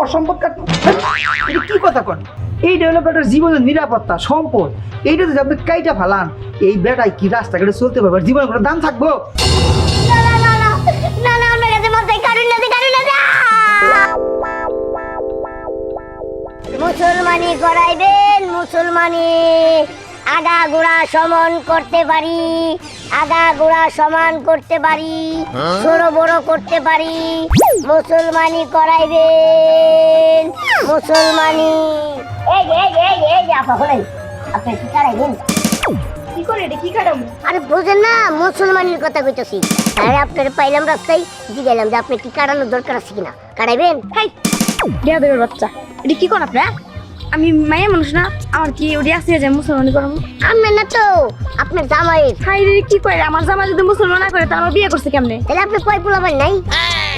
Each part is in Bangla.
ওর সম্পদ কাট এটা কি কথা কন? এই বেটার জীবনের নিরাপত্তা, সম্পদ, এইটা যদি আপনি কাইটা ফালান, এই বেটায় কি রাস্তাঘাটে চলতে পারবে? আর জীবনের কোনো দাম থাকব? মুসলমানি করাইবেন মুসলমানি আগা গোড়া সমান করতে পারি। আগা গোড়া সমান করতে পারি। ছোট বড় করতে পারি। মুসলমানি করাইবেন মুসলমানি। এই যে, এই যে, এই আপা হলেন। আপনি কি করাইবেন কি করে এটা কি কাটাবো? আরে বুঝেন না মুসলমানের কথা কইতেছি। আরে আপনার পাইলাম রাস্তায় জিগাইলাম যে আপনি কি কাটানোর দরকার আছে কিনা। কাটাইবেন? হাই দেয়া দেবের বাচ্চা। এটা কি কর আপনার আমি মায়া মানুষ না আমার কি ওটি আসছে যে মুসলমানি করব আমি না তো আপনার জামাইয়ের হাই রে কি করে আমার জামাই যদি মুসলমান না করে তাহলে আমার বিয়ে করছে কেমনে? তাহলে আপনি কয় পোলাবান নাই?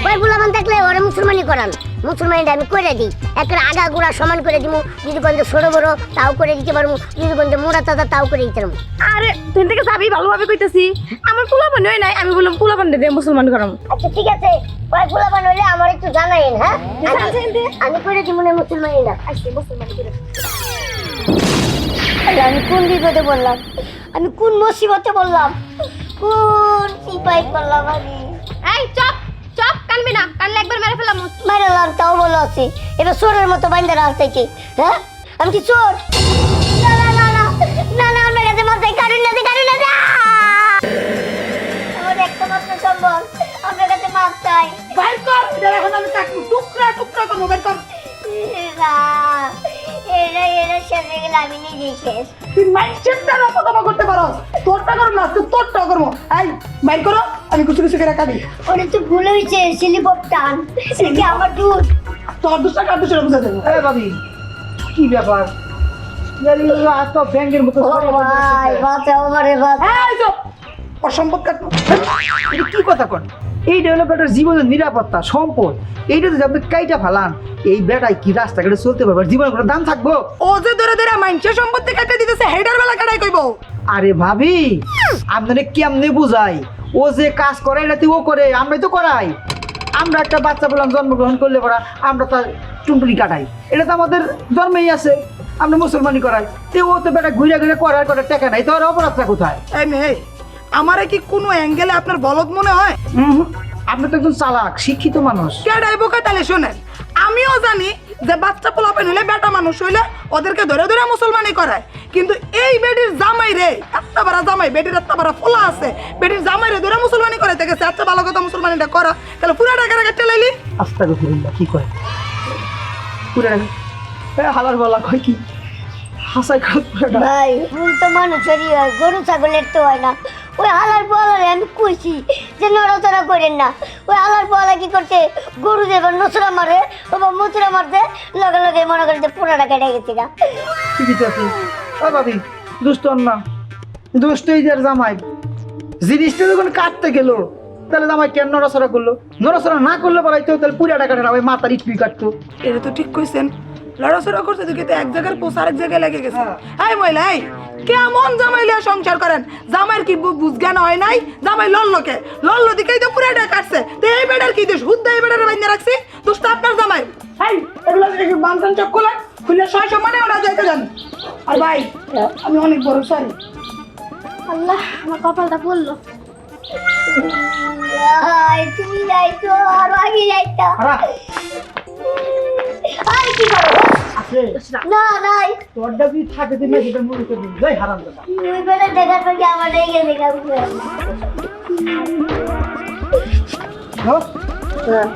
কয় পোলাবান থাকলে ওরা মুসলমানি করান। মুসলমানিটা আমি করে দিই। একটা আগা গোড়া সমান করে দিব যদি গঞ্জ ছোট বড় তাও করে দিতে পারব যদি গঞ্জ মোড়া তাজা তাও করে দিতে পারব আরে তুই থেকে যাবি ভালোভাবে কইতাছি। আমার পোলাপান হয় নাই আমি বললাম পোলাপান দে মুসলমান করাবো আচ্ছা ঠিক আছে। কয় পোলাবান হলে আমার একটু জানাইন হ্যাঁ? দে। আমি- করে দিব না মুসলমানিটা আসছে মুসলমানি করে আমি কোন বিপদে বললাম আমি কোন মুসিবতে বললাম কোন সিপাই করলাম আমি? এই চপ চপ কানবি না। কানলে আছি। এটা চোরের মতো বাইন্দা রাস্তাইছি হ্যাঁ? আমি কি চোর? না না না না না না আমার কাছে মাথায় কারণ না কারণ না আমার একটা মাত্র সম্বল আপনার কাছে মাপ চাই বাইর কর এটা এখন আমি কাটবো টুকরা টুকরা করব বাইর কর। না এরা এরা শেষে গেলে আমি নিজেই শেষ। তুই করতে পারো। করব না তুই তোরটা করব। এই বাইর করো আমি কিছু কিছু করে কাটি ভুল হয়েছে টান। এটা কি আমার দুধ তোর কার বুঝা দেবো ভাবি। কি ব্যাপার? তো বাঁচাও এই চুপ! সম্পদ কাটবো কি কথা কন? এইটা হলো জীবনের নিরাপত্তা সম্পদ এইটা যদি আপনি কাইটা ফালান এই বেটায় কি রাস্তাঘাটে চলতে পারবে? আর জীবনের কোনো দাম থাকব? ও যে ধরে ধরে মানুষের সম্পত্তি কাটে দিতেছে হেডার বেলা কাটাই কইব। আরে ভাবি আপনাদের কেমনে বুঝাই? ও যে কাজ করে এটাতে ও করে আমরাই তো করাই। আমরা একটা বাচ্চা বললাম জন্মগ্রহণ করলে পরা আমরা তার টুনটুনি কাটাই। এটা তো আমাদের জন্মেই আছে আমরা মুসলমানি করাই। তে ও তো বেটা ঘুরে ঘুরে করার করে টাকা নাই তো আর অপরাধটা কোথায়? এই মেয়ে আমারে কি কোনো অ্যাঙ্গেলে আপনার বলদ মনে হয়? আপনি তো একজন চালাক শিক্ষিত মানুষ। কেডাই বোকা তাহলে শোনেন আমিও জানি যে বাচ্চা পোলাপেন হলে বেটা মানুষ হইলে ওদেরকে ধরে ধরে মুসলমানি করায়। কিন্তু এই বেটির জামাই রে এত বারা জামাই বেটির এত বড় ফোলা আছে। বেটির জামাই রে ধরে মুসলমানি করে গেছে আচ্ছা ভালো কথা মুসলমানিটা করা। তাহলে পুরা টাকা কেটে লাইলি আস্তা গফিরুল্লাহ কি কয়? পুরে হালার বলা কয় কি? হাসাই খাত ভাই ভুল তো মানুষেরই হয় গরু ছাগলের তো হয় না। ওই হালার পোয়ালারে আমি কইছি যে নড়াচড়া করেন না। ওই হালার পোয়ালা কি করছে? গরু যে এবার নসরা মারে ওবা মুচরা মারতে লগে লগে মনে করে যে পুরাটা কেটে গেছে গা ও ভাবি দুষ্ট না। দুষ্ট জামাই। জিনিসটা যখন কাটতে গেল তাহলে জামাই কেন নড়াচড়া করল? নড়াচড়া না করলে বলাইতো তাহলে না ওই মাথার কাটতো। এটা তো ঠিক কইছেন। লড়াচড়া করছে তো কিন্তু এক জায়গার পোষ আরেক জায়গায় লেগে গেছে। এই মহিলা এই কেমন জামাই লিয়া সংসার করেন? জামাইয়ের কি বুঝ জ্ঞান হয় নাই? জামাই লল্লকে লল্ল দিকেই তো পুরাটা কাটছে। তো এই বেটার কি দোষ? হুদ্দা এই বেটার বাইন্দা রাখছি? দোষ তো আপনার জামাই। এই এগুলো একটু বামসান চক খুলে ছয় সমানে ওরা যাইতে জান। আর ভাই আমি অনেক বড় সরি আল্লাহ আমার কপালটা পড়ল। তুমি যাইতো আর আগে যাইতা। আর কি করো? না নাই। তোরটা যদি থাকে তুমি সেটা মনে করবি। যাই হারাম দাদা তুই বেটা দেখার পর কি আমার হ্যাঁ।